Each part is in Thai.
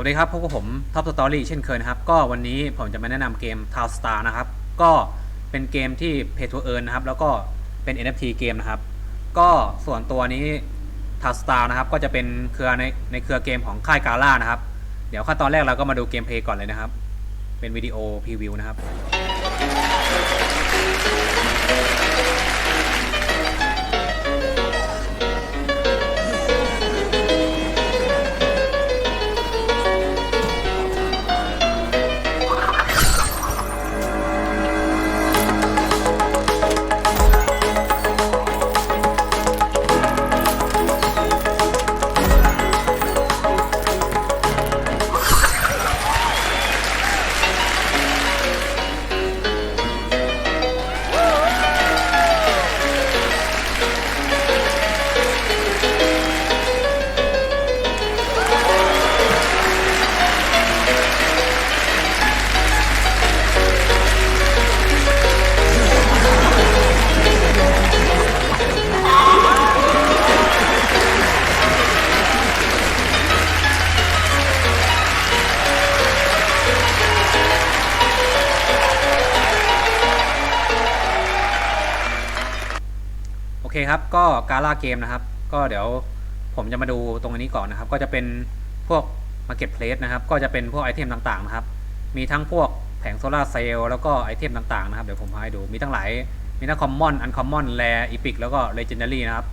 วัสดีครับพบกับผมท็อปสตอรี่เช่นเคยนะครับ ก็วันนี้ผมจะมาแนะนำเกม t o w n Star นะครับ ก็เป็นเกมที่ Pay to Earn นะครับ แล้วก็เป็น NFT เกมนะครับ ก็ส่วนตัวนี้ t o w n Star นะครับ ก็จะเป็นเครือในในเครือเกมของค่ายกาล่านะครับ เดี๋ยวขั้นตอนแรกเราก็มาดูเกมเพลย์ก่อนเลยนะครับ เป็นวิดีโอพรีวิวนะครับ อเคครับ ก็กาล่าเกมนะครับ ก็เดี๋ยวผมจะมาดูตรงนี้ก่อนนะครับ ก็จะเป็นพวก Marketplace นะครับ ก็จะเป็นพวกไอเทมต่างๆนะครับ มีทั้งพวกแผงโซลาร์เซลล์แล้วก็ไอเทมต่างๆนะครับ เดี๋ยวผมพาให้ดู มีทั้งหลาย มีทั้งคอมมอน อันคอมมอน แรอีพิกแล้วก็เลเจนดารี่นะครับ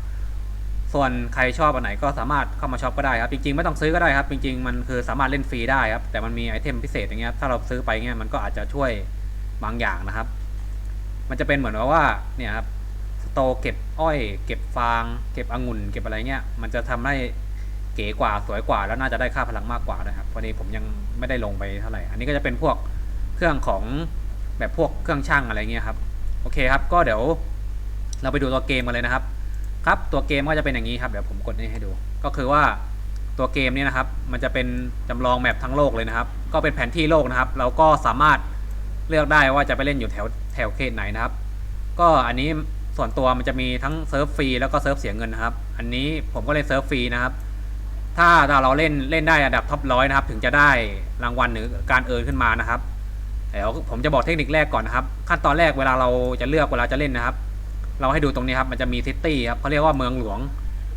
ส่วนใครชอบอันไหนก็สามารถเข้ามาช็อปก็ได้ครับ จริงๆ ไม่ต้องซื้อก็ได้ครับ จริงๆ มันคือสามารถเล่นฟรีได้ครับ แต่มันมีไอเทมพิเศษอย่างเงี้ย ถ้าเราซื้อไปเงี้ย มันก็อาจจะช่วยบางอย่างนะครับ มันจะเป็นเหมือนว่า เนี่ยครับ โตเก็บอ้อย เก็บฟาง เก็บองุ่น เก็บอะไรเงี้ย มันจะทำให้เก๋กว่าสวยกว่า แล้วน่าจะได้ค่าพลังมากกว่านะครับพอดีผมยังไม่ได้ลงไปเท่าไหร่ อันนี้ก็จะเป็นพวกเครื่องของแบบพวกเครื่องช่างอะไรเงี้ยครับ โอเคครับ ก็เดี๋ยวเราไปดูตัวเกมกันเลยนะครับ ครับ ตัวเกมก็จะเป็นอย่างนี้ครับ เดี๋ยวผมกดนี่ให้ดู ก็คือว่าตัวเกมนี้นะครับ มันจะเป็นจำลองแมปทั้งโลกเลยนะครับ ก็เป็นแผนที่โลกนะครับ เราก็สามารถเลือกได้ว่าจะไปเล่นอยู่แถวแถวเขตไหนนะครับ ก็อันนี้ ส่วนตัวมันจะมีทั้งเซิร์ฟฟรีแล้วก็เซิร์ฟเสียเงินนะครับ อันนี้ผมก็เล่นเซิร์ฟฟรีนะครับ ถ้าเราเล่นเล่นได้ระดับท็อปร้อยนะครับ ถึงจะได้รางวัลหรือการเอิร์นขึ้นมานะครับเดี๋ยวผมจะบอกเทคนิคแรกก่อนนะครับ ขั้นตอนแรกเวลาเราจะเลือกเวลาจะเล่นนะครับ เราให้ดูตรงนี้ครับมันจะมีซิตี้ครับเขาเรียกว่าเมืองหลวง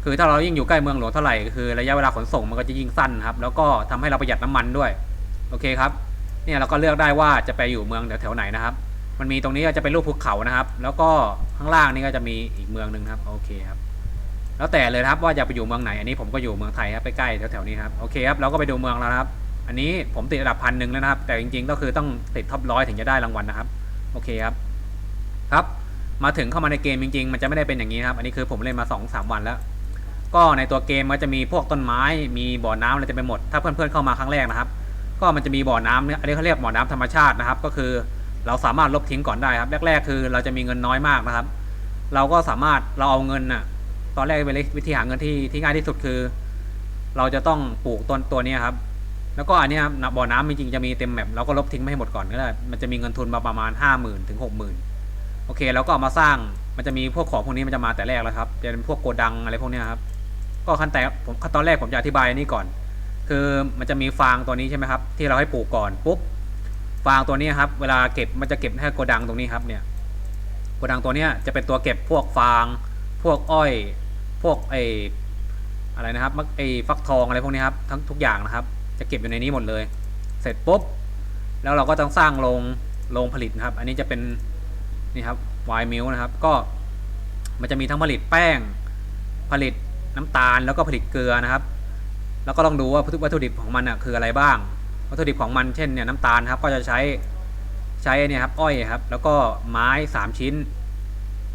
คือถ้าเรายิ่งอยู่ใกล้เมืองหลวงเท่าไหร่คือระยะเวลาขนส่งมันก็จะยิ่งสั้นครับ แล้วก็ทำให้เราประหยัดน้ำมันด้วย โอเคครับ เนี่ยเราก็เลือกได้ว่าจะไปอยู่เมืองแถวๆไหนนะครับ มันมีตรงนี้ก็จะเป็นรูปภูเขานะครับ แล้วก็ข้างล่างนี่ก็จะมีอีกเมืองหนึ่งครับโอเคครับแล้วแต่เลยครับว่าจะไปอยู่เมืองไหนอันนี้ผมก็อยู่เมืองไทยครับใกล้ๆแถวๆนี้ครับโอเคครับเราก็ไปดูเมืองแล้วครับอันนี้ผมติดระดับพันหนึ่งแล้วนะครับ แต่จริงๆก็คือต้องติดท็อปร้อยถึงจะได้รางวัลนะครับโอเคครับครับ มาถึงเข้ามาในเกมจริง ๆ มันจะไม่ได้เป็นอย่างนี้ครับ อันนี้คือผมเล่นมา2อสวันแล้ว ก็ในตัวเกมมันจะมีพวกต้นไม้ มีบ่อน้ำอะไรเต็มไปหมด ถ้าเพื่อนๆเข้ามาครั้งแรกนะครับ ก็มันจะมีบ่อน้ำเนี่ยอันนี้เขาเรียกบ่อน้ำธรรมชาตินะครับ ก็คือ เราสามารถลบทิ้งก่อนได้ครับ แรก ๆ คือเราจะมีเงินน้อยมากนะครับ เราก็สามารถเราเอาเงินน่ะ ตอนแรกเป็นวิธีหาเงินที่ที่ง่ายที่สุดคือ เราจะต้องปลูกต้นตัวนี้ครับ แล้วก็อันนี้ครับบ่อน้ำจริงๆจะมีเต็มแมปเราก็ลบทิ้งไม่ให้หมดก่อนก็ได้มันจะมีเงินทุนมาประมาณห้าหมื่นถึงหกหมื่นโอเคแล้วก็เอามาสร้างมันจะมีพวกของพวกนี้มันจะมาแต่แรกแล้วครับจะเป็นพวกโกดังอะไรพวกนี้ครับก็ขั้นแต่ผมขั้นตอนแรกผมจะอธิบายนนี้ก่อน คือมันจะมีฟางตัวนี้ใช่ไหมครับ ที่เราให้ปลูกก่อนปุ๊บ ฟางตัวนี้ครับ เวลาเก็บมันจะเก็บให้โกดังตรงนี้ครับเนี่ยโกดังตัวนี้จะเป็นตัวเก็บพวกฟาง พวกอ้อย พวกไออะไรนะครับมักไอฟักทองอะไรพวกนี้ครับทั้งทุกอย่างนะครับ จะเก็บอยู่ในนี้หมดเลย เสร็จปุ๊บแล้วเราก็ต้องสร้างโรงโรงผลิตนะครับ อันนี้จะเป็นนี่ครับไวมิลนะครับ ก็มันจะมีทั้งผลิตแป้ง ผลิตน้ำตาลแล้วก็ผลิตเกลือนะครับ แล้วก็ต้องดูว่าวัตถุดิบของมันอะคืออะไรบ้าง วัตถุดิบของมันเช่นเนี่ยน้ำตาลครับก็จะใช้ใช้เนี่ยครับอ้อยครับแล้วก็ไม้สามชิ้น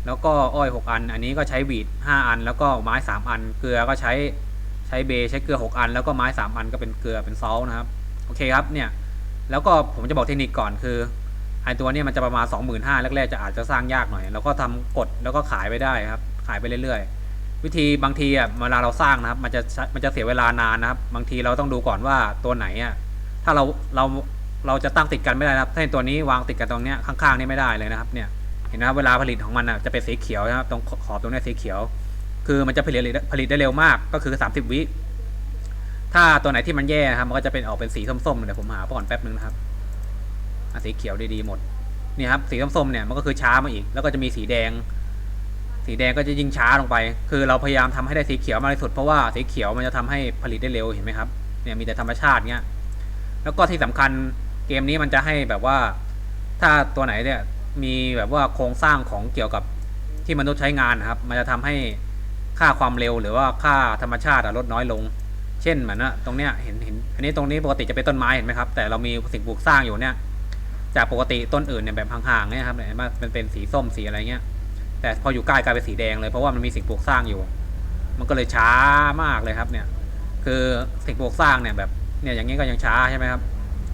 แล้วก็อ้อยหกอัน อันนี้ก็ใช้วีดห้าอัน แล้วก็ไม้สามอัน เกลือก็ใช้ใช้เบย์ใช้เกลือหกอัน แล้วก็ไม้สามอันก็เป็นเกลือเป็นซอลนะครับโอเคครับเนี่ยแล้วก็ผมจะบอกเทคนิคก่อนคือไอตัวเนี้มันจะประมาณ 2 5 0 0 0แรกๆจะอาจจะสร้างยากหน่อย แล้วก็ทำกดแล้วก็ขายไปได้ครับ ขายไปเรื่อยๆ วิธีบางทีอะเวลาเราสร้างนะครับ มันจะมันจะเสียเวลานานนะครับ บางทีเราต้องดูก่อนว่าตัวไหนอะ ถ้าเราเราเราจะตั้งติดกันไม่ได้นะครับถ้าตัวนี้วางติดกันตรงเนี้ยข้างๆนี่ไม่ได้เลยนะครับเนี่ยเห็นนะครับเวลาผลิตของมันอะจะเป็นสีเขียวนะครับตรงขอบตรงนี้สีเขียว คือมันจะผลิตผลิตได้เร็วมากก็คือ 30 วิถ้าตัวไหนที่มันแย่ครับมันก็จะเป็นออกเป็นสีส้มๆเดี๋ยวผมหาก่อนแป๊บนึงนะครับสีเขียวดีๆหมดนี่ครับสีส้มๆเนี่ยมันก็คือช้ามาอีก แล้วก็จะมีสีแดง สีแดงก็จะยิ่งช้าลงไป คือเราพยายามทำให้ได้สีเขียวมากที่สุดเพราะว่าสีเขียวมันจะทำให้ผลิตได้เร็วเห็นไหมครับเนี่ยมีแต่ธรรมชาติเงี้ย แล้วก็ที่สำคัญเกมนี้มันจะให้แบบว่า ถ้าตัวไหนเนี่ยมีแบบว่าโครงสร้างของเกี่ยวกับที่มนุษย์ใช้งานนะครับ มันจะทำให้ค่าความเร็วหรือว่าค่าธรรมชาติลดน้อยลง เช่นเหมือนนะตรงเนี้ยเห็นเห็นอันนี้ตรงนี้ปกติจะเป็นต้นไม้เห็นไหมครับ แต่เรามีสิ่งปลูกสร้างอยู่เนี่ย จากปกติต้นอื่นเนี่ยแบบห่างๆเนี่ยครับเนี่ยเห็นไหมมันเป็นสีส้มสีอะไรเงี้ย แต่พออยู่ใกล้กลายเป็นสีแดงเลยเพราะว่ามันมีสิ่งปลูกสร้างอยู่ มันก็เลยช้ามากเลยครับเนี่ย คือสิ่งปลูกสร้างเนี่ยแบบ เนี่ยอย่างนี้ก็ยังช้าใช่ไหมครับ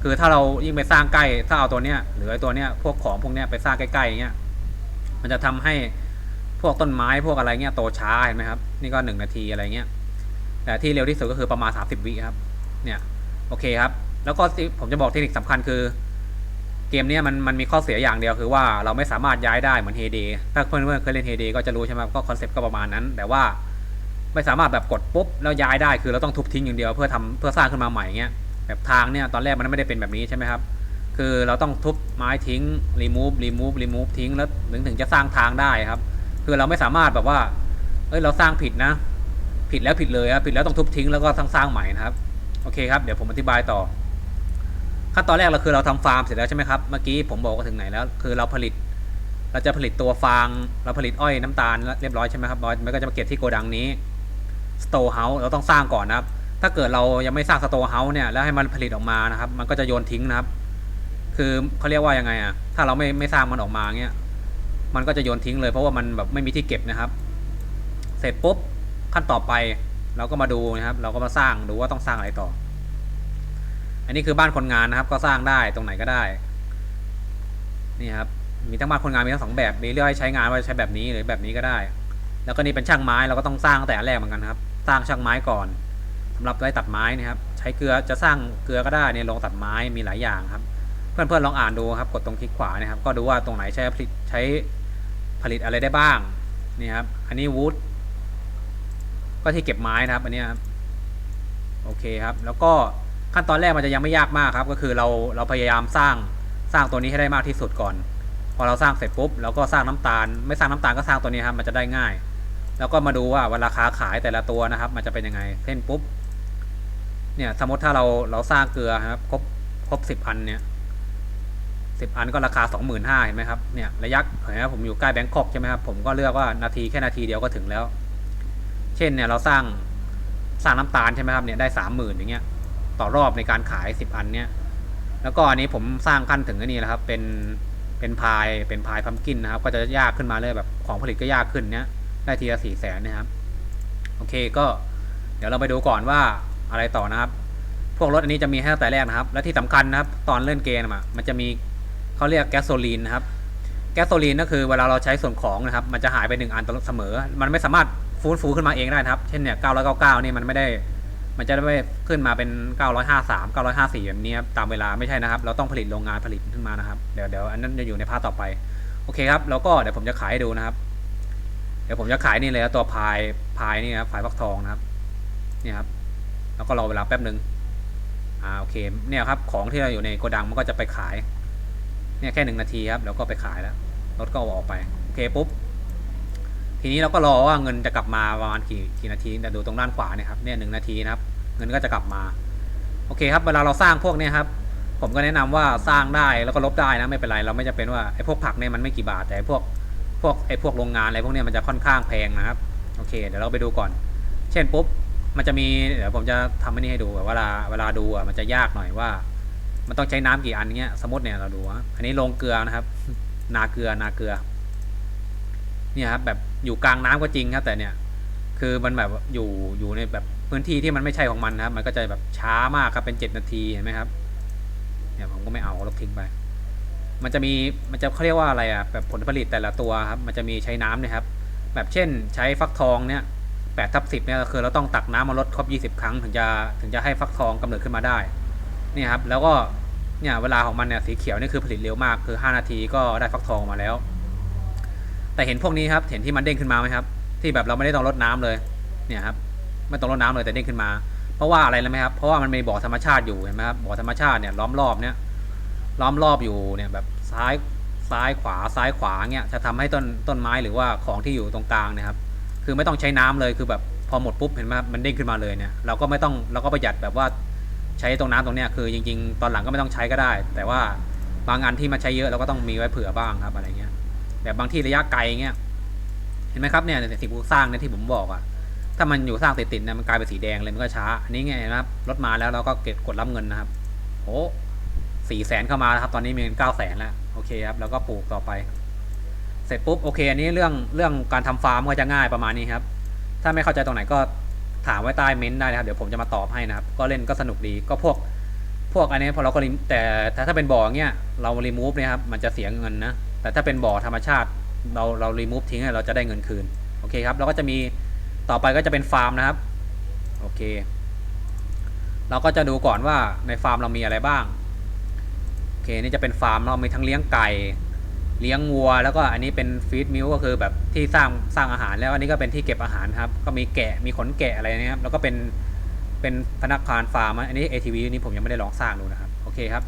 คือถ้าเรายิ่งไปสร้างใกล้ ถ้าเอาตัวเนี้ยหรือไอ้ตัวเนี้ยพวกของพวกเนี้ยไปสร้างใกล้ๆอย่างเงี้ยมันจะทำให้พวกต้นไม้พวกอะไรเงี้ยโตช้าเห็นไหมครับนี่ก็หนึ่งนาทีอะไรเงี้ยแต่ที่เร็วที่สุดก็คือประมาณ 30 วิครับเนี่ยโอเคครับ แล้วก็ผมจะบอกเทคนิคสำคัญคือ เกมเนี้ยมันมันมีข้อเสียอย่างเดียวคือว่าเราไม่สามารถย้ายได้เหมือนเฮเดถ้าเพื่อนๆเคยเล่นเฮเดก็จะรู้ใช่ไหมครับก็คอนเซ็ปต์ก็ประมาณนั้น แต่ว่า ไม่สามารถแบบกดปุ๊บแล้วย้ายได้คือเราต้องทุบทิ้งอย่างเดียวเพื่อทำเพื่อสร้างขึ้นมาใหม่เงี้ยแบบทางเนี่ยตอนแรกมันไม่ได้เป็นแบบนี้ใช่ไหมครับคือเราต้องทุบไม้ทิ้ง remove remove remove ทิ้งแล้วถึงถึงจะสร้างทางได้ครับ คือเราไม่สามารถแบบว่าเอ้ยเราสร้างผิดนะ ผิดแล้วผิดเลยครับผิดแล้วต้องทุบทิ้งแล้วก็ทั้งสร้างใหม่นะครับโอเคครับเดี๋ยวผมอธิบายต่อขั้นตอนแรกเราคือเราทำฟาร์มเสร็จแล้วใช่ไหมครับเมื่อกี้ผมบอกว่าถึงไหนแล้ว คือเราผลิต เราจะผลิตตัวฟาง เราผลิตอ้อยน้ำตาลเรียบร้อยใช่ไหมครับบอยมันก็จะมาเก็บที่โกดังนี้ store house เราต้องสร้างก่อนนะครับ ถ้าเกิดเรายังไม่สร้าง store house เนี่ยแล้วให้มันผลิตออกมานะครับ มันก็จะโยนทิ้งนะครับ คือเขาเรียกว่ายังไงอะถ้าเราไม่ไม่สร้างมันออกมาเงี้ยมันก็จะโยนทิ้งเลยเพราะว่ามันแบบไม่มีที่เก็บนะครับ เสร็จปุ๊บขั้นต่อไปเราก็มาดูนะครับ เราก็มาสร้างดูว่าต้องสร้างอะไรต่อ อันนี้คือบ้านคนงานนะครับ ก็สร้างได้ตรงไหนก็ได้นี่ครับมีทั้งบ้านคนงานมีทั้งสองแบบมีเลือกให้ใช้งานว่าใช้แบบนี้หรือแบบนี้ก็ได้ แล้วก็นี่เป็นช่างไม้เราก็ต้องสร้างตั้งแต่แรกเหมือนกันครับ สร้างช่างไม้ก่อนสำหรับไว้ตัดไม้นะครับ ใช้เกลือจะสร้างเกลือก็ได้เนี่ยลงตัดไม้มีหลายอย่างครับ เพื่อนๆลองอ่านดูครับ กดตรงคลิกขวานะครับ ก็ดูว่าตรงไหนใช้ผลิตใช้ผลิตอะไรได้บ้างนี่ครับ อันนี้วูดก็ที่เก็บไม้นะครับ อันนี้ครับโอเคครับ แล้วก็ขั้นตอนแรกมันจะยังไม่ยากมากครับ ก็คือเราเราพยายามสร้างสร้างตัวนี้ให้ได้มากที่สุดก่อน พอเราสร้างเสร็จปุ๊บเราก็สร้างน้ำตาล ไม่สร้างน้ำตาลก็สร้างตัวนี้ครับมันจะได้ง่าย แล้วก็มาดูว่าเวลาราคาขายแต่ละตัวนะครับ มันจะเป็นยังไงเช่นปุ๊บเนี่ยสมมติถ้าเราเราสร้างเกลือครับครบครบสิบอันเนี่ยสิบอันก็ราคาสองหมื่นห้าเห็นไหมครับเนี่ยระยะเห็นไหมผมอยู่ใกล้แบงคอกใช่ไหมครับผมก็เลือกว่านาทีแค่นาทีเดียวก็ถึงแล้ว เช่นเนี่ยเราสร้างสร้างน้ำตาลใช่ไหมครับเนี่ยได้สามหมื่นอย่างเงี้ยต่อรอบในการขายสิบอันเนี่ยแล้วก็อันนี้ผมสร้างขั้นถึงอันนี้แล้วครับเป็นเป็นพายเป็นพายพัมกินนะครับ ก็จะยากขึ้นมาเลยแบบของผลิตก็ยากขึ้นเนี้ย ได้ทีละสี่แสนนะครับ โอเคก็เดี๋ยวเราไปดูก่อนว่าอะไรต่อนะครับ พวกรถอันนี้จะมีให้ตั้งแต่แรกนะครับ และที่สำคัญนะครับ ตอนเล่นเกมอะมันจะมีเขาเรียกแก๊สโซลีนนะครับ แก๊สโซลีนก็คือเวลาเราใช้ส่วนของนะครับ มันจะหายไปหนึ่งอันเสมอ มันไม่สามารถฟื้นฟูขึ้นมาเองได้นะครับ เช่นเนี่ย999นี่มันไม่ได้ มันจะไม่ขึ้นมาเป็น 953 954แบบนี้ครับตามเวลาไม่ใช่นะครับ เราต้องผลิตโรงงานผลิตขึ้นมานะครับ เดี๋ยวเดี๋ยวอันนั้นจะอยู่ในภาคต่อไป โอเคครับ แล้วก็เดี๋ยวผมจะขายให้ดูนะครับ ดี๋ยวผมจะขายนี่เลยตัวพายพายนี่ครับพายฟักทองนะครับนี่ครับ แล้วก็รอเวลาแป๊บหนึ่งอ่าโอเคเนี่ยครับของที่เราอยู่ในโกดังมันก็จะไปขายเนี่ยแค่หนึ่งนาทีครับแล้วก็ไปขายแล้วรถก็เอาออกไปโอเคปุ๊บทีนี้เราก็รอว่าเงินจะกลับมาประมาณกี่กี่นาทีแต่ดูตรงด้านขวาเนี่ยครับเนี่ยหนึ่งนาทีนะครับ เงินก็จะกลับมา โอเคครับเวลาเราสร้างพวกเนี้ยครับ ผมก็แนะนำว่าสร้างได้แล้วก็ลบได้นะไม่เป็นไรเราไม่จำเป็นว่าไอ้พวกผักเนี่ยมันไม่กี่บาทแต่ไอ้พวก พวกไอ้พวกโรงงานอะไรพวกเนี้ยมันจะค่อนข้างแพงนะครับ โอเค เดี๋ยวเราไปดูก่อน เช่นปุ๊บ มันจะมี เดี๋ยวผมจะทำอันนี้ให้ดูแบบเวลาเวลาดูอะมันจะยากหน่อยว่า มันต้องใช้น้ำกี่อันเงี้ย สมมติเนี่ยเราดูว่าอันนี้โรงเกลือนะครับ นาเกลือ นาเกลือ เนี่ยครับแบบอยู่กลางน้ำก็จริงครับแต่เนี่ย คือมันแบบอยู่อยู่ในแบบพื้นที่ที่มันไม่ใช่ของมันนะครับ มันก็จะแบบช้ามากครับเป็นเจ็ดนาทีเห็นไหมครับ เนี่ยผมก็ไม่เอาลบทิ้งไป มันจะมีมันจะเขาเรียกว่าอะไรอะแบบผลผลิตแต่ละตัวครับมันจะมีใช้น้ำเนี่ยครับ แบบเช่นใช้ฟักทองเนี่ยแปดทับสิบเนี่ยคือเราต้องตักน้ำมาลดครบยี่สิบครั้งถึงจะถึงจะให้ฟักทองกำเนิดขึ้นมาได้นี่ครับแล้วก็เนี่ยเวลาของมันเนี่ยสีเขียวนี่คือผลิตเร็วมากคือ 5 นาทีก็ได้ฟักทองมาแล้ว แต่เห็นพวกนี้ครับเห็นที่มันเด้งขึ้นมาไหมครับ ที่แบบเราไม่ได้ต้องรดน้ำเลยเนี่ยครับไม่ต้องรดน้ำเลยแต่เด้งขึ้นมา เพราะว่าอะไรรู้ไหมครับเพราะว่ามันมีบ่อธรรมชาติอยู่เห็นไหมครับบ่อธรรมชาติเนี่ยล้อมรอบเนี่ย ล้อมรอบอยู่เนี่ยแบบซ้ายซ้ายขวาซ้ายขวาเนี่ยจะทำให้ต้นต้นไม้หรือว่าของที่อยู่ตรงกลางเนะครับ คือไม่ต้องใช้น้ำเลยคือแบบพอหมดปุ๊บเห็นไหมมันเด้งขึ้นมาเลยเนี่ยเราก็ไม่ต้องเราก็ประหยัดแบบว่าใช้ตรงน้ำตรงเนี้ยคือจริง ๆ ตอนหลังก็ไม่ต้องใช้ก็ได้ แต่ว่าบางอันที่มันใช้เยอะเราก็ต้องมีไว้เผื่อบ้างครับอะไรเงี้ยแบบบางที่ระยะไกลเงี้ยเห็นไหมครับเนี่ยสิ่งปลูกสร้างเนี่ยที่ผมบอกอะถ้ามันอยู่สร้างติดๆเนี่ยมันกลายเป็นสีแดงเลยมันก็ช้าอันนี้ไงนะครับรถมาแล้วเราก็เก็บกดรับเงินนะครับโอ้ สี่แสนเข้ามาแล้วครับ ตอนนี้มีเงินเก้าแสนแล้ว โอเคครับ แล้วก็ปลูกต่อไป เสร็จปุ๊บ โอเค อันนี้เรื่อง เรื่องการทำฟาร์มก็จะง่ายประมาณนี้ครับ ถ้าไม่เข้าใจตรงไหนก็ถามไว้ใต้เม้นต์ได้นะครับ เดี๋ยวผมจะมาตอบให้นะครับ ก็เล่นก็สนุกดี ก็พวก พวกอันนี้พอเราก็ rem- แต่ถ้าเป็นบ่อเงี้ย เรารีมูฟเนี่ยครับ มันจะเสียเงินนะ แต่ถ้าเป็นบ่อธรรมชาติ เรา เรารีมูฟทิ้งเนี่ยเราจะได้เงินคืน โอเคครับแล้วก็จะมี ต่อไปก็จะเป็นฟาร์มนะครับ โอเค เราก็จะดูก่อนว่าในฟาร์มเรามีอะไรบ้าง นี่จะเป็นฟาร์มเรามีทั้งเลี้ยงไก่ เลี้ยงวัว แล้วก็อันนี้เป็นฟีดมิลก็คือแบบที่สร้างสร้างอาหารแล้วอันนี้ก็เป็นที่เก็บอาหารครับ ก็มีแกะมีขนแกะอะไรนะครับแล้วก็เป็นเป็นพนักงานฟาร์มอันนี้ ATV นี่ผมยังไม่ได้ลองสร้างดูนะครับโอเคครับ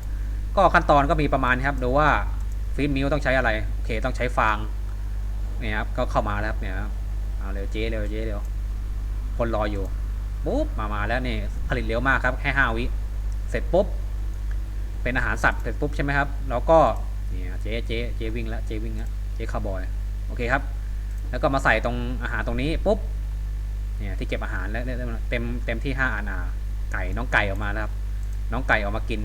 ก็ขั้นตอนก็มีประมาณครับดูว่าฟีดมิลต้องใช้อะไรโอเคต้องใช้ฟางเนี่ยครับก็เข้ามาแล้วครับเนี่ยครับเอาเร็วเจ๊เร็วเจ๊เร็วคนรออยู่ปุ๊บมามาแล้วนี่ผลิตเร็วมากครับแค่ห้าวิ เสร็จปุ๊บ เป็นอาหารสัตว์เสร็จปุ๊บใช่ไหมครับแล้วก็เนี่ยเจ๊เจ๊เจ๊วิ่งแล้วเจ๊วิ่งแล้วเจ๊คาวบอยโอเคครับแล้วก็มาใส่ตรงอาหารตรงนี้ปุ๊บเนี่ยที่เก็บอาหารแล้วเต็มเต็มที่ห้าอันอะไก่น้องไก่ออกมาแล้วครับ น้องไก่ออกมากิน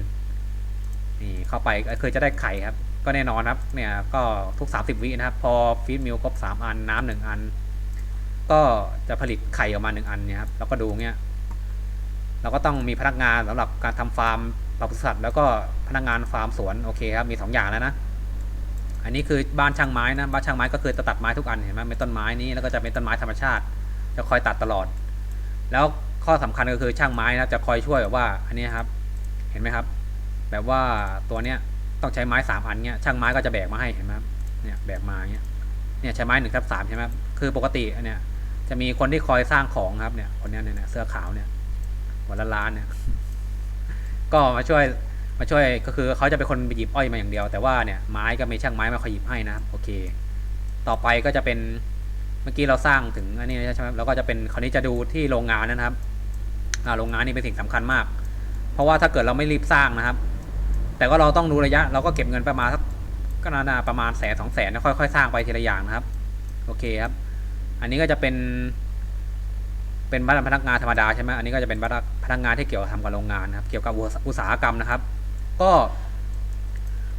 นี่เข้าไปก็คือจะได้ไข่ครับ ก็แน่นอนครับเนี่ยก็ทุก 30 วินะครับ พอฟีดมิลครบ3 อันน้ำหนึ่งอัน ก็จะผลิตไข่ออกมาหนึ่งอันเนี่ยครับแล้วก็ดูเงี้ยเราก็ต้องมีพนักงานสำหรับการทำฟาร์ม ปศุสัตว์แล้วก็พนักงานฟาร์มสวนโอเคครับมีสองอย่างแล้วนะ อันนี้คือบ้านช่างไม้นะบ้านช่างไม้ก็คือจะตัดไม้ทุกอันเห็นไหมเป็นต้นไม้นี้แล้วก็จะเป็นต้นไม้ธรรมชาติ จะคอยตัดตลอด แล้วข้อสำคัญก็คือช่างไม้นะจะคอยช่วยแบบว่าอันนี้ครับเห็นไหมครับ แบบว่าตัวเนี้ยต้องใช้ไม้สามอันเนี้ยช่างไม้ก็จะแบกมาให้เห็นไหมเนี่ยแบกมาเนี้ยเนี่ยใช้ไม้หนึ่งทับสามใช่ไหมคือปกติอันเนี้ยจะมีคนที่คอยสร้างของครับเนี่ยคนเนี้ยเนี่ยเสื้อขาวเนี่ยวันละล้านเนี่ย ก็มาช่วยมาช่วยก็คือเขาจะเป็นคนไปหยิบอ้อยมาอย่างเดียว แต่ว่าเนี่ยไม้ก็มีช่างไม้มาคอยหยิบให้นะครับโอเค ต่อไปก็จะเป็นเมื่อกี้เราสร้างถึงอันนี้ใช่ไหมแล้วก็จะเป็นคราวนี้จะดูที่โรงงานนะครับโรงงานนี่เป็นสิ่งสำคัญมาก เพราะว่าถ้าเกิดเราไม่รีบสร้างนะครับ แต่ก็เราต้องดูระยะ เราก็เก็บเงินประมาณสักก็น่าประมาณแสนสองแสนแล้วค่อยๆสร้างไปทีละอย่างนะครับ โอเคครับ อันนี้ก็จะเป็น เป็นพนักงานธรรมดาใช่ไหมอันนี้ก็จะเป็นพนักงานที่เกี่ยวกับทำกับโรงงานนะครับ เกี่ยวกับอุตสาหกรรมนะครับ ก็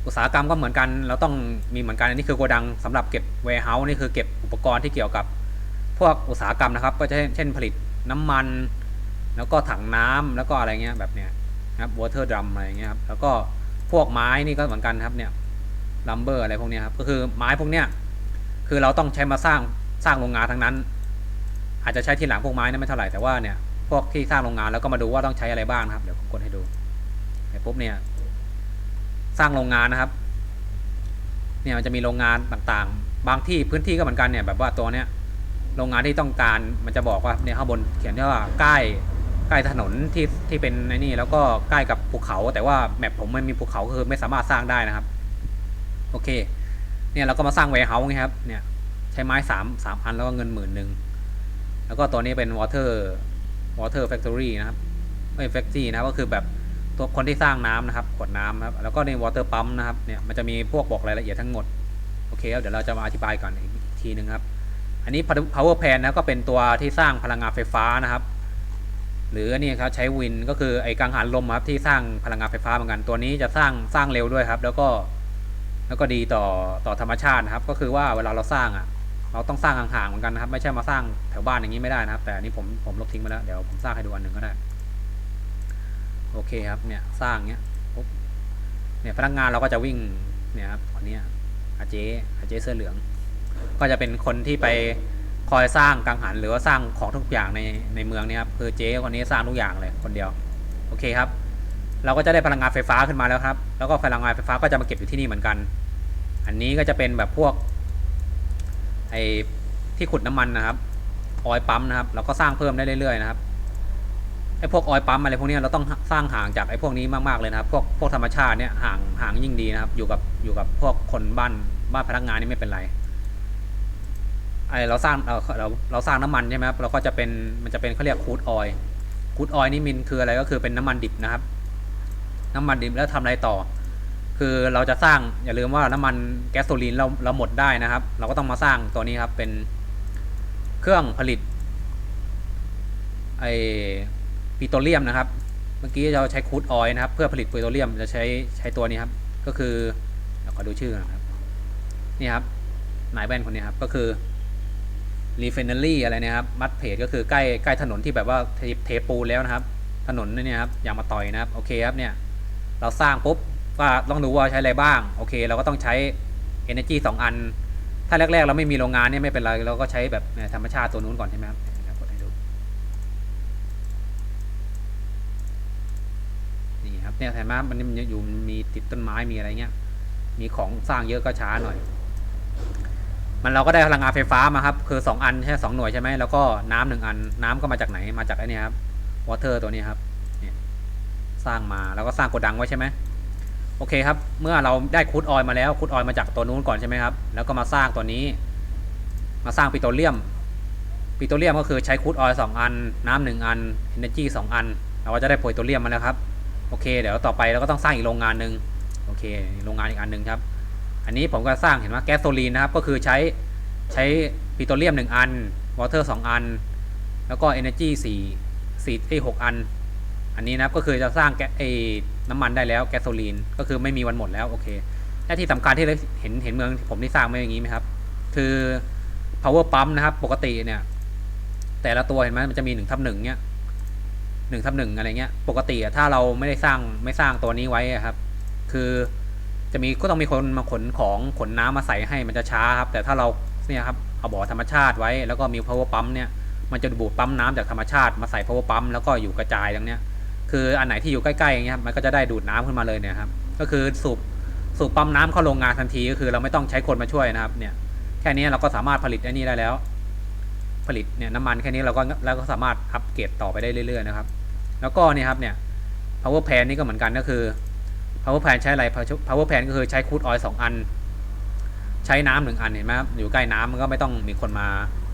อุตสาหกรรมก็เหมือนกัน เราต้องมีเหมือนกันอันนี้คือโกดังสำหรับเก็บ warehouse นี่คือเก็บอุปกรณ์ที่เกี่ยวกับพวกอุตสาหกรรมนะครับ ก็จะเช่นผลิตน้ำมัน แล้วก็ถังน้ำแล้วก็อะไรเงี้ยแบบเนี้ยนะครับ water drum อะไรเงี้ยครับแล้วก็พวกไม้นี่ก็เหมือนกันครับเนี่ย lumber อะไรพวกเนี้ยครับก็คือไม้พวกเนี้ยคือเราต้องใช้มาสร้างสร้างโรงงานทั้งนั้น อาจจะใช้ทีหลังพวกไม้นะไม่เท่าไหร่แต่ว่าเนี่ยพวกที่สร้างโรงงานแล้วก็มาดูว่าต้องใช้อะไรบ้างนะครับเดี๋ยวผมกดให้ดูเดี๋ยวปุ๊บเนี่ย สร้างโรงงานนะครับ เนี่ยมันจะมีโรงงานต่างๆ บางที่พื้นที่ก็เหมือนกันเนี่ยแบบว่าตัวเนี้ยโรงงานที่ต้องการมันจะบอกว่าเนี่ยข้างบนเขียนว่าใกล้ใกล้ถนนที่ที่เป็นในนี่แล้วก็ใกล้กับภูเขา แต่ว่าแมปผมไม่มีภูเขาคือไม่สามารถสร้างได้นะครับ โอเค เนี่ยเราก็มาสร้างเวเฮาส์ไงครับ เนี่ยใช้ไม้สามสามพันแล้วก็เงินหมื่นหนึ่ง แล้วก็ตัวนี้เป็น water water factory นะครับไม่ factory นะก็คือแบบตัวคนที่สร้างน้ำนะครับขวดน้ำครับแล้วก็ใน water pump นะครับเนี่ยมันจะมีพวกบอกรายละเอียดทั้งหมดโอเคครับเดี๋ยวเราจะมาอธิบายก่อนอีกทีหนึ่งครับ อันนี้ power plant นะก็เป็นตัวที่สร้างพลังงานไฟฟ้านะครับ หรือนนี้ครับใช้วินก็คือไอ้กังหันลมครับที่สร้างพลังงานไฟฟ้าเหมือนกันตัวนี้จะสร้างสร้างเร็วด้วยครับ แล้วก็แล้วก็ดีต่อต่อธรรมชาตินะครับ ก็คือว่าเวลาเราสร้างอะ เราต้องสร้างห่างๆเหมือนกันนะครับ ไม่ใช่มาสร้างแถวบ้านอย่างนี้ไม่ได้นะครับ แต่อันนี้ผมผมลบทิ้งไปแล้วเดี๋ยวผมสร้างให้ดูอันหนึ่งก็ได้โอเคครับเนี่ยสร้างเนี้ยปุ๊บเนี่ยพนักงานเราก็จะวิ่งเนี่ยครับคนนี้อาเจอาเจเสื้อเหลือง ก็จะเป็นคนที่ไปคอยสร้างกังหันหรือว่าสร้างของทุกอย่างในในเมืองเนี่ยครับคือเจ๊คนนี้สร้างทุกอย่างเลยคนเดียวโอเคครับ เราก็จะได้พลังงานไฟฟ้าขึ้นมาแล้วครับ แล้วก็พลังงานไฟฟ้าก็จะมาเก็บอยู่ที่นี่เหมือนกัน อันนี้ก็จะเป็นแบบพวก ไอ้ที่ขุดน้ำมันนะครับ ออยปั๊มนะครับ เราก็สร้างเพิ่มได้เรื่อยๆนะครับไอ้พวกออยปั๊มอะไรพวกนี้เราต้องสร้างห่างจากไอ้พวกนี้มากๆเลยนะครับ พวกพวกธรรมชาติเนี่ยห่างห่างยิ่งดีนะครับ อยู่กับอยู่กับพวกคนบ้านบ้านพนักงานนี่ไม่เป็นไรไอเราสร้างเราเราเราสร้างน้ำมันใช่ไหมครับเราก็จะเป็นมันจะเป็นเขาเรียกคูดออยคูดออยนี่มินคืออะไรก็คือเป็นน้ำมันดิบนะครับ น้ำมันดิบแล้วทำอะไรต่อ คือเราจะสร้างอย่าลืมว่าน้ำมันแก๊สโซลีนเราเราหมดได้นะครับ เราก็ต้องมาสร้างตัวนี้ครับเป็นเครื่องผลิตไอปิโตรเลียมนะครับ เมื่อกี้เราใช้คูดออยนะครับ เพื่อผลิตปิโตรเลียมจะใช้ใช้ตัวนี้ครับ ก็คือขอดูชื่อนะครับนี่ครับนายแว่นคนนี้ครับก็คือรีเฟนเนอรี่อะไรเนี่ยครับมัดเพจก็คือใกล้ใกล้ถนนที่แบบว่าเทปูแล้วนะครับ ถนนนี่ยครับอย่างมาต่อยนะครับโอเคครับเนี่ยเราสร้างปุ๊บ ก็ต้องดูว่าใช้อะไรบ้าง โอเค เราก็ต้องใช้ Energy 2 อัน ถ้าแรก ๆ เราไม่มีโรงงานเนี่ยไม่เป็นไร เราก็ใช้แบบธรรมชาติตัวนู้นก่อนใช่ไหมครับกดให้ดูนี่ครับเนี่ยเห็นไหมมันมันอยู่มีติดต้นไม้มีอะไรเงี้ย มีของสร้างเยอะก็ช้าหน่อย มันเราก็ได้พลังงานไฟฟ้ามาครับ คือสองอันใช่สองหน่วยใช่ไหมแล้วก็น้ำหนึ่งอัน น้ำก็มาจากไหนมาจากไอ้นี่ครับวอเตอร์ตัวนี้ครับสร้างมาแล้วก็สร้างโกดังไว้ใช่ไหม โอเคครับ เมื่อเราได้คูดออยมาแล้วคูดออยมาจากตัวนู้นก่อนใช่ไหมครับ แล้วก็มาสร้างตัวนี้ มาสร้างปิโตรเลียม ปิโตรเลียมก็คือใช้คูดออยสองอัน น้ำหนึ่งอันเอเนจีสองอัน เราก็จะได้ปิโตรเลียมมาแล้วครับ โอเค เดี๋ยวต่อไปเราก็ต้องสร้างอีกโรงงานหนึ่งโอเค โรงงานอีกอันหนึ่งครับ อันนี้ผมก็สร้างเห็นว่าแก๊สโซลีนนะครับ ก็คือใช้ใช้ปิโตรเลียมหนึ่งอัน วอเตอร์สองอัน แล้วก็เอเนจีสี่สี่ไอหกอัน อันนี้นะครับก็คือจะสร้างแก๊สไอ้น้ำมันได้แล้วแก๊สโซลีนก็คือไม่มีวันหมดแล้วโอเคและที่สำคัญที่เราเห็นเห็นเมืองผมที่สร้างไม่อย่างนี้ไหมครับ คือ power pump นะครับ ปกติเนี่ย แต่ละตัวเห็นไหมมันจะมีหนึ่งทับหนึ่งเนี่ยหนึ่งทับหนึ่งอะไรเงี้ย ปกติอะถ้าเราไม่ได้สร้างไม่สร้างตัวนี้ไว้ครับ คือจะมีก็ต้องมีคนมาขนของขนน้ำมาใส่ให้มันจะช้าครับ แต่ถ้าเราเนี่ยครับเอาบ่อธรรมชาติไว้แล้วก็มี power pump เนี่ยมันจะดูดปั๊มน้ำจากธรรมชาติมาใส่ power pump แล้วก็อยู่กระจายตรงเนี้ย คืออันไหนที่อยู่ใกล้ๆอย่างเงี้ยครับมันก็จะได้ดูดน้ำขึ้นมาเลยเนี่ยครับ ก็คือสูบสูบปั๊มน้ำเข้าโรงงานทันทีก็คือเราไม่ต้องใช้คนมาช่วยนะครับ เนี่ย แค่นี้เราก็สามารถผลิตอันนี้ได้แล้ว ผลิตเนี่ยน้ำมันแค่นี้เราก็เราก็สามารถอัปเกรดต่อไปได้เรื่อยๆนะครับ แล้วก็เนี่ยครับเนี่ย power plan นี่ก็เหมือนกันก็คือ power plan ใช้อะไร power plan ก็คือใช้คูดออยล์สองอัน ใช้น้ำหนึ่งอันเห็นไหมครับอยู่ใกล้น้ำมันก็ไม่ต้องมีคนมา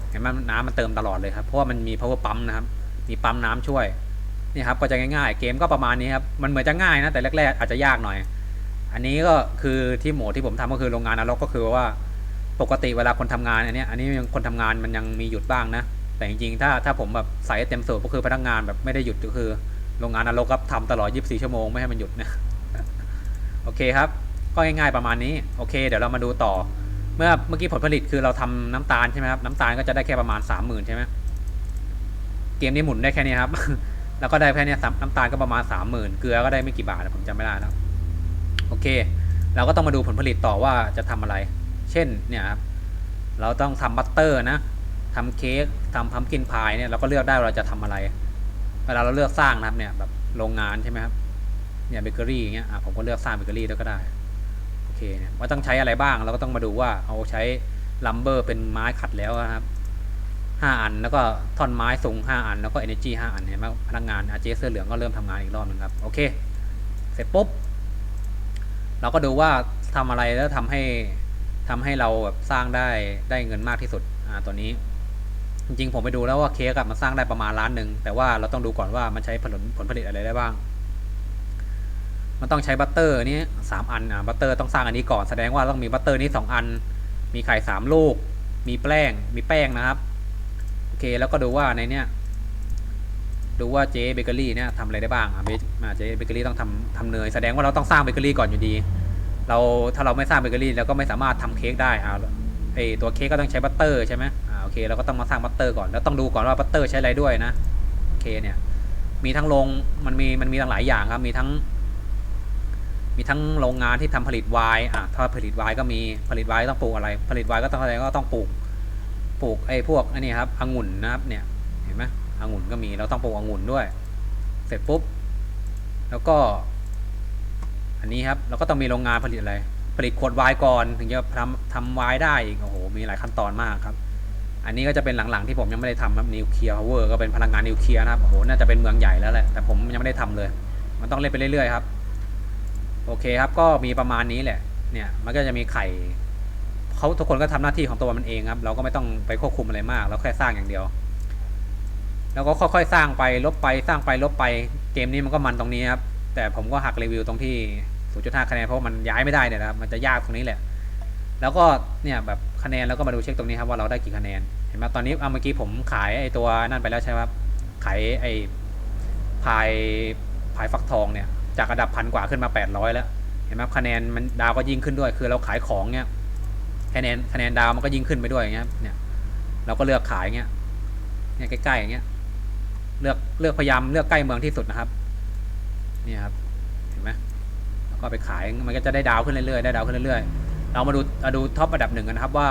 เห็นไหมน้ำมันเติมตลอดเลยครับเพราะว่ามันมี power pump นะครับ มีปั๊มน้ำช่วย นี่ครับก็จะง่ายๆ เกมก็ประมาณนี้ครับ มันเหมือนจะง่ายนะ แต่แรกๆ อาจจะยากหน่อย อันนี้ก็คือที่โหมดที่ผมทำก็คือโรงงานนรกก็คือว่าปกติเวลาคนทำงานอันนี้อันนี้ยังคนทำงานมันยังมีหยุดบ้างนะ แต่จริงๆ ถ้าถ้าผมแบบใส่เต็มสูบก็คือพนักงานแบบไม่ได้หยุดก็คือโรงงานนรกครับทำตลอด 24 ชั่วโมงไม่ให้มันหยุดนะโอเคครับ ก็ง่ายๆประมาณนี้โอเคเดี๋ยวเรามาดูต่อ เมื่อเมื่อกี้ผลผลิตคือเราทำน้ำตาลใช่ไหมครับน้ำตาลก็จะได้แค่ประมาณ 30,000 ใช่ไหมเกมนี้หมุนได้แค่นี้ครับ แล้วก็ได้แค่เนี้ยน้ำตาลก็ประมาณ30,000เกลือก็ได้ไม่กี่บาทผมจำไม่ได้แล้วโอเค เราก็ต้องมาดูผลผลิตต่อว่าจะทำอะไร เช่นเนี่ยครับเราต้องทำบัตเตอร์นะทำเค้กทำพัมกินพายเนี่ยเราก็เลือกได้ว่าเราจะทำอะไร เวลาเราเลือกสร้างนะครับเนี่ยแบบโรงงานใช่ไหมครับเนี่ยเบเกอรี่อย่างเงี้ยผมก็เลือกสร้างเบเกอรี่ด้วก็ได้โอเคเนี่ยว่าต้องใช้อะไรบ้างเราก็ต้องมาดูว่าเอาใช้ลัมเบอร์เป็นไม้ขัดแล้วนะครับ ห้าอัน แล้วก็ท่อนไม้สูงห้าอัน แล้วก็ energy ห้าอันเห็นี่ยพนักงานอาเจเสื้อเหลืองก็เริ่มทำงานอีกรอบนึงครับโอเค เสร็จปุ๊บเราก็ดูว่าทำอะไรแล้วทำให้ทำให้เราแบบสร้างได้ได้เงินมากที่สุดอ่าตัวนี้ จริงๆผมไปดูแล้วว่าเค้กมันสร้างได้ประมาณล้านหนึ่งแต่ว่าเราต้องดูก่อนว่ามันใช้ผลผลผลิตอะไรได้บ้าง มันต้องใช้บัตเตอร์นี้สามอันอะบัตเตอร์ต้องสร้างอันนี้ก่อนแสดงว่าต้องมีบัตเตอร์นี้สองอัน มีไข่สามลูก มีแป้งมีแป้งนะครับ เคแล้วก็ดูว่าในเนี้ยดูว่าเจ๊เบเกอรี่เนี่ยทำอะไรได้บ้างอะเบ๊เจ๊เบเกอรี่ต้องทำทำเนยแสดงว่าเราต้องสร้างเบเกอรี่ก่อนอยู่ดี เราถ้าเราไม่สร้างเบเกอรี่เราก็ไม่สามารถทำเค้กได้อ่าไอตัวเค้กก็ต้องใช้บัตเตอร์ใช่ไหมอ่าโอเคเราก็ต้องมาสร้างบัตเตอร์ก่อนแล้วต้องดูก่อนว่าบัตเตอร์ใช้อะไรด้วยนะโอเคเนี่ยมีทั้งโรงมันมีมันมีทั้งหลายอย่างครับมีทั้ง มีทั้งโรงงานที่ทำผลิตไวน์อะถ้าผลิตไวน์ก็มีผลิตไวน์ต้องปลูกอะไร ผลิตไวน์ก็ต้องอะไรก็ต้องปลูก ปลูกไอ้พวกอันนี้ครับองุ่นนะครับเนี่ยเห็นไหมองุ่นก็มีเราต้องปลูกองุ่นด้วย เสร็จปุ๊บแล้วก็ อันนี้ครับเราก็ต้องมีโรงงานผลิตอะไรผลิตขวดไวน์ก่อนถึงจะทำทำไวน์ได้อีกโอ้โหมีหลายขั้นตอนมากครับ อันนี้ก็จะเป็นหลังๆที่ผมยังไม่ได้ทำครับนิวเคลียร์พาวเวอร์ก็เป็นพลังงานนิวเคลียร์นะครับโอ้โหน่าจะเป็นเมืองใหญ่แล้วแหละแต่ผมยังไม่ได้ทำเลย มันต้องเล่นไปเรื่อยๆครับ โอเคครับก็มีประมาณนี้แหละเนี่ยมันก็จะมีไข่ เขาทุกคนก็ทำหน้าที่ของตัวมันเองครับ เราก็ไม่ต้องไปควบคุมอะไรมาก เราแค่สร้างอย่างเดียว แล้วก็ค่อยๆสร้างไปลบไปสร้างไปลบไปเกมนี้มันก็มันตรงนี้ครับ แต่ผมก็หักรีวิวตรงที่ 0.5 คะแนนเพราะมันย้ายไม่ได้เนี่ยนะครับมันจะยากตรงนี้แหละ แล้วก็เนี่ยแบบคะแนนแล้วก็มาดูเช็คตรงนี้ครับว่าเราได้กี่คะแนน เห็นไหมตอนนี้เอาเมื่อกี้ผมขายไอ้ตัวนั่นไปแล้วใช่ไหมครับ ขายไอ้พายพายฟักทองเนี่ยจากระดับพันกว่าขึ้นมา 800 แล้ว เห็นไหมคะแนนมันดาวก็ยิ่งขึ้นด้วย คือเราขายของเนี่ย คะแนนคะแนนดาวมันก็ยิ่งขึ้นไปด้วยอย่างเงี้ยเนี่ยเราก็เลือกขายอย่างเงี้ยเนี่ยใกล้ๆอย่างเงี้ยเลือกเลือกพยายามเลือกใกล้เมืองที่สุดนะครับเนี่ยครับเห็นไหมแล้วก็ไปขายมันก็จะได้ดาวขึ้นเรื่อยๆได้ดาวขึ้นเรื่อยๆเรามาดูมาดูท็อปอันดับหนึ่งกันนะครับว่า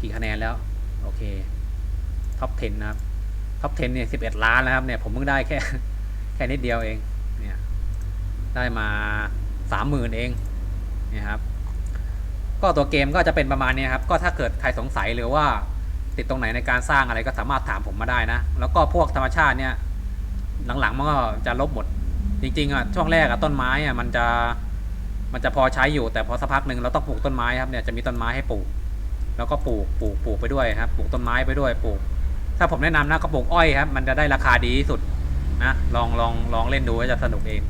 กี่คะแนนแล้วโอเคท็อป 10 นะครับท็อป 10 เนี่ย 11 ล้านแล้วครับเนี่ยผมเพิ่งได้แค่แค่นิดเดียวเองเนี่ยได้มา 30,000 เองเนี่ยครับ ก็ตัวเกมก็จะเป็นประมาณนี้ครับ ก็ถ้าเกิดใครสงสัยหรือว่าติดตรงไหนในการสร้างอะไรก็สามารถถามผมมาได้นะ แล้วก็พวกธรรมชาติเนี่ยหลังๆมันก็จะลบหมด จริงๆอะช่วงแรกอะต้นไม้อะมันจะมันจะพอใช้อยู่แต่พอสักพักหนึ่งเราต้องปลูกต้นไม้ครับเนี่ยจะมีต้นไม้ให้ปลูก แล้วก็ปลูกปลูกปลูกไปด้วยครับปลูกต้นไม้ไปด้วยปลูก ถ้าผมแนะนำนะก็ปลูกอ้อยครับ มันจะได้ราคาดีที่สุดนะลองลองลองเล่นดูก็จะสนุกเอง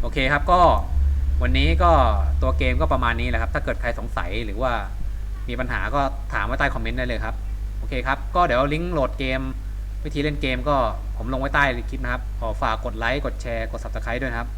โอเคครับก็ วันนี้ก็ตัวเกมก็ประมาณนี้แหละครับ ถ้าเกิดใครสงสัยหรือว่ามีปัญหาก็ถามไว้ใต้คอมเมนต์ได้เลยครับ โอเคครับ ก็เดี๋ยวลิงก์โหลดเกม วิธีเล่นเกมก็ผมลงไว้ใต้คลิปนะครับ ขอฝากกดไลค์ กดแชร์ กด subscribe ด้วยนะครับ